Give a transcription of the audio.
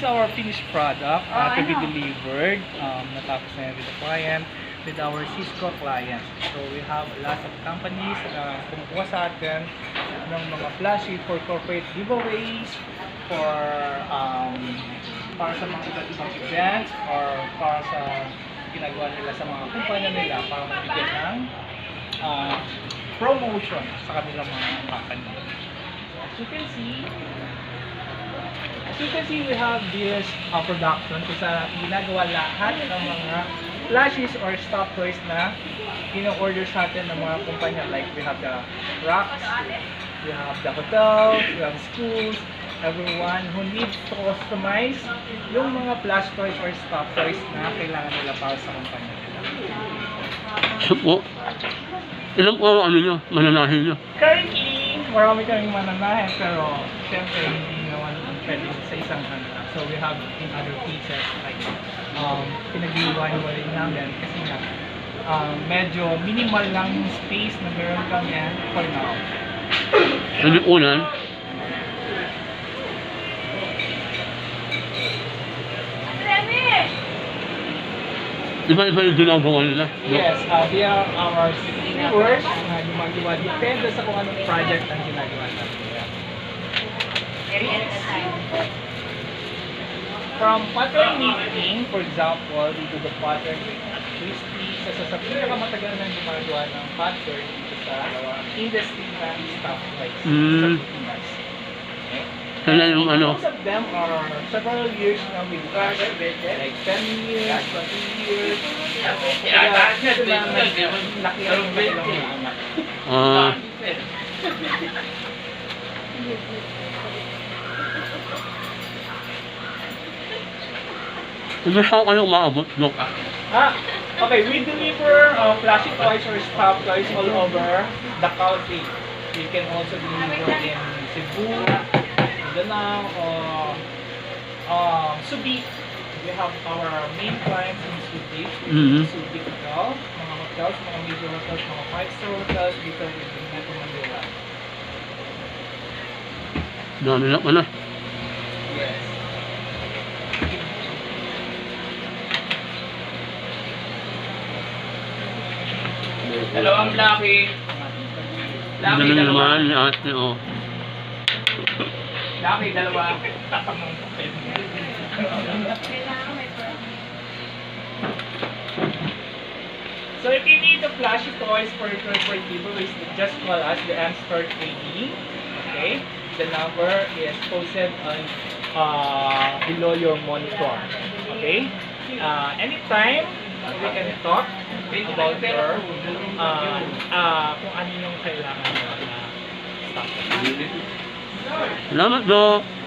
is our finished product uh, Oh, to be delivered. Um, natapos na with the client, with our Cisco clients. So we have lots of companies na kumukuha sa atin ng mga flashy for corporate giveaways, for um, para sa mga iba't ibang events, or para sa ginagawa nila sa mga kumpanya nila para mabigyan ng uh, promotion sa kanilang mga company. As you can see, As you can see, we have this uh, production kung saan ginagawa lahat ng mga flashes or stock toys na in-order sa atin ng mga kumpanya. Like, we have the racks, we have the hotels, we have schools, everyone who needs to customize yung mga flash toys or stock toys na kailangan nila para sa kumpanya nila. So po, ilan po ang ano nyo, mananahin nyo? Currently, marami kaming mananahin pero syempre hindi pwede sa isang ano lang. So we have in other pieces like um, pinag-iwan-iwan namin kasi nga um, medyo minimal lang yung space na meron kami for now. Sa lipunan, di ba iba yung ginagawa nila? Yes, uh, they are our viewers na gumagawa. Depende sa kung anong project ang ginagawa natin. From pattern knitting, for example, do the pattern crispy. Sa sa, sa pinakamatagal na gumagawa ng pattern dito sa industry na staff like sa Mm. Pilipinas. Okay? Kaya yung ano, Most of them are several years na with us, like 10 years, 20 years. Kaya sila laki ang kanilang mga anak. ah, hindi saan kayo maabot, no? Ah, okay, we deliver uh, flashy toys or stuffed toys all over the country. We can also deliver in Cebu, Mindanao, or um, Subic. We have our main clients in Subic. Mhm. Subic Hotel, mga hotels, mga major hotels, mga five-star hotels dito in Metro Manila. Dami na pala. Yes. Hello, I'm Blackie. Ang dami na naman ni ate, oh. Blackie, dalawa. So if you need the flashy toys for your corporate giveaways, just call us, the M-Store. The number is posted on uh, below your monitor. Okay? Uh, anytime, we can talk about your uh, uh, kung ano yung kailangan mo na stuff. Salamat, Dok!